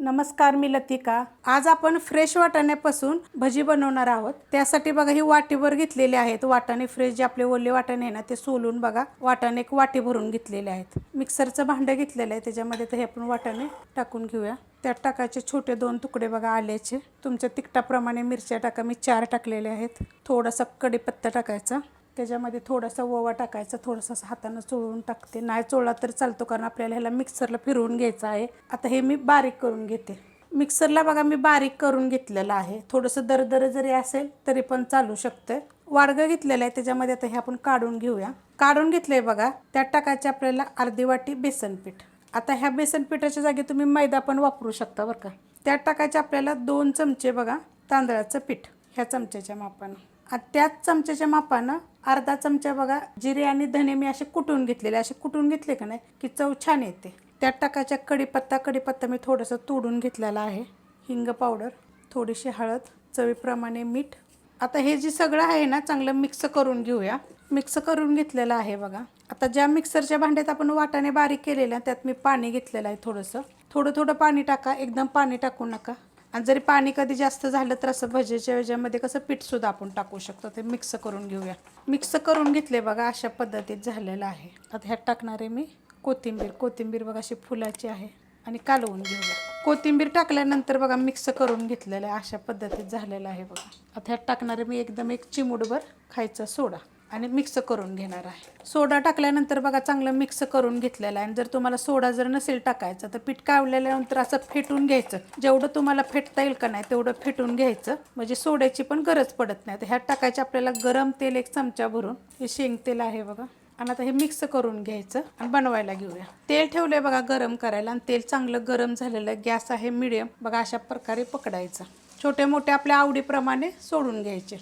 नमस्कार मी लतिका. आज आपण फ्रेश वाटाण्यापासून भजी बनवणार आहोत. त्यासाठी बघा ही वाटीभर घेतलेले आहेत. वाटाणे फ्रेश जे आपले ओले वाटाणे आहे ना ते सोलून बघा. वाटाणे एक वाटी भरून घेतलेले आहेत. मिक्सरचं भांडं घेतलेलं आहे. त्याच्यामध्ये तर हे आपण वाटाणे टाकून घेऊया. त्यात टाकायचे छोटे दोन तुकडे बघा आल्याचे. तुमच्या तिखटाप्रमाणे मिरच्या टाका. मी चार टाकलेले आहेत. थोडासा कढीपत्ता टाकायचा. त्याच्यामध्ये थोडासा ओवा टाकायचा थोडासा हातानं चोळून टाकते. नाही चोळला तर चालतो कारण आपल्याला ह्याला मिक्सरला फिरवून घ्यायचं आहे. आता हे मी बारीक करून घेते. मिक्सरला बघा मी बारीक करून घेतलेलं आहे. थोडंसं दरदर जरी असेल तरी पण चालू शकतं. वाडगं घेतलेलं आहे त्याच्यामध्ये आता हे आपण काढून घेऊया. काढून घेतलंय बघा त्यात टाकायचे आपल्याला अर्धी वाटी बेसन पीठ. आता ह्या बेसन पिठाच्या जागी तुम्ही मैदा पण वापरू शकता बरं का. त्यात टाकायचे आपल्याला दोन चमचे बघा तांदळाचं पीठ ह्या चमच्याच्या मापानं. त्याच चमच्याच्या मापानं अर्धा चमचा बघा जिरे आणि धने मी असे कुटून घेतलेले. असे कुटून घेतले का नाही? की चव छान येते. त्यात टाकायच्या कढीपत्ता. कढीपत्ता मी थोडंसं तोडून घेतलेला आहे. हिंग पावडर थोडीशी हळद चवीप्रमाणे मीठ. आता हे जे सगळं आहे ना चांगलं मिक्स करून घेऊया. मिक्स करून घेतलेलं आहे बघा. आता ज्या मिक्सरच्या भांड्यात आपण वाटाणे बारीक केलेलं त्यात मी पाणी घेतलेलं आहे थोडंसं. थोडं थोडं पाणी टाका. एकदम पाणी टाकू नका. आणि जरी पाणी कधी जास्त झालं तर असं भजीच्या वेज्यामध्ये कसं पीठसुद्धा आपण टाकू शकतो. ते मिक्स करून घेऊया. मिक्स करून घेतले बघा अशा पद्धतीत झालेलं आहे. आता ह्यात टाकणार आहे मी कोथिंबीर. कोथिंबीर बघा अशी फुलाची आहे. आणि कालवून घेऊया. कोथिंबीर टाकल्यानंतर बघा मिक्स करून घेतलेलं आहे. अशा पद्धतीत झालेलं आहे बघा. आता ह्यात टाकणार आहे मी एकदम एक चिमुडभर खायचा सोडा. आणि मिक्स करून घेणार आहे. सोडा टाकल्यानंतर बघा चांगलं मिक्स करून घेतलेलं आहे. आणि जर तुम्हाला सोडा जर नसेल टाकायचा तर पीठ कावल्यानंतर असं फेटून घ्यायचं. जेवढं तुम्हाला फेटता येईल का नाही तेवढं फेटून घ्यायचं. म्हणजे सोड्याची पण गरज पडत नाही. तर ह्यात टाकायचे आपल्याला गरम तेल एक चमचा भरून. हे शेंग तेल आहे बघा. आणि आता हे मिक्स करून घ्यायचं आणि बनवायला घेऊया. तेल ठेवलंय बघा गरम करायला आणि तेल चांगलं गरम झालेलं आहे. गॅस आहे मिडियम. बघा अशा प्रकारे पकडायचं. छोटे मोठे आपल्या आवडीप्रमाणे सोडून घ्यायचे.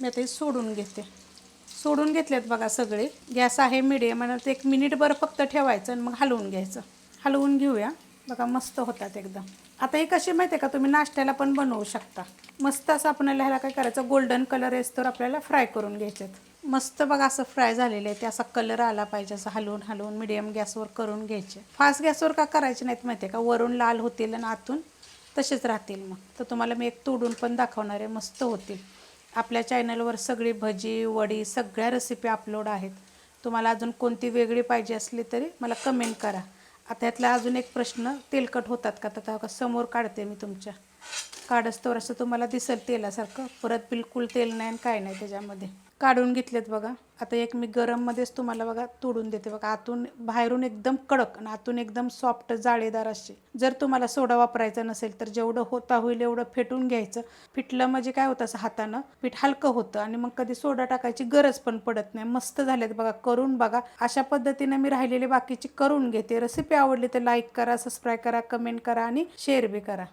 मी आता हे सोडून घेते. सोडून घेतलेत बघा सगळे. गॅस आहे मिडियम आणि ते एक मिनिटभर फक्त ठेवायचं आणि मग हलवून घ्यायचं. हलवून घेऊया. बघा मस्त होतात एकदम. आता हे कशी माहिती आहे का? तुम्ही नाश्त्याला पण बनवू शकता. मस्त असं आपल्याला ह्याला काय करायचं? गोल्डन कलर येस तर आपल्याला फ्राय करून घ्यायचे मस्त बघा असं फ्राय झालेलं आहे ते. असा कलर आला पाहिजे असं हलवून हलवून मिडियम गॅसवर करून घ्यायचे. फास्ट गॅसवर का करायचे नाहीत माहिती आहे का? वरून लाल होतील आणि आतून तसेच राहतील मग. तर तुम्हाला मी एक तोडून पण दाखवणार आहे. मस्त होतील. आपल्या चॅनलवर सगळी भजी वडी सगळ्या रेसिपी अपलोड आहेत. तुम्हाला अजून कोणती वेगळी पाहिजे असली तरी मला कमेंट करा. आता यातला अजून एक प्रश्न तेलकट होतात का? तर का समोर काढते मी तुमच्या. काढस्तवर असं तुम्हाला दिसेल तेलासारखं. परत बिलकुल तेल नाही आणि काय नाही त्याच्यामध्ये. काढून घेतलेत बघा. आता एक मी गरममध्येच तुम्हाला बघा तोडून देते बघा. आतून बाहेरून एकदम कडक आणि आतून एकदम सॉफ्ट जाळेदार असे. जर तुम्हाला सोडा वापरायचा नसेल तर जेवढं होता होईल एवढं फेटून घ्यायचं. फिटलं म्हणजे काय होतं असं हातानं? पीठ हलकं होतं आणि मग कधी सोडा टाकायची गरज पण पडत नाही. मस्त झालेत बघा. करून बघा. अशा पद्धतीने मी राहिलेले बाकीची करून घेते. रेसिपी आवडली तर लाईक करा सबस्क्राईब करा कमेंट करा आणि शेअर बी करा.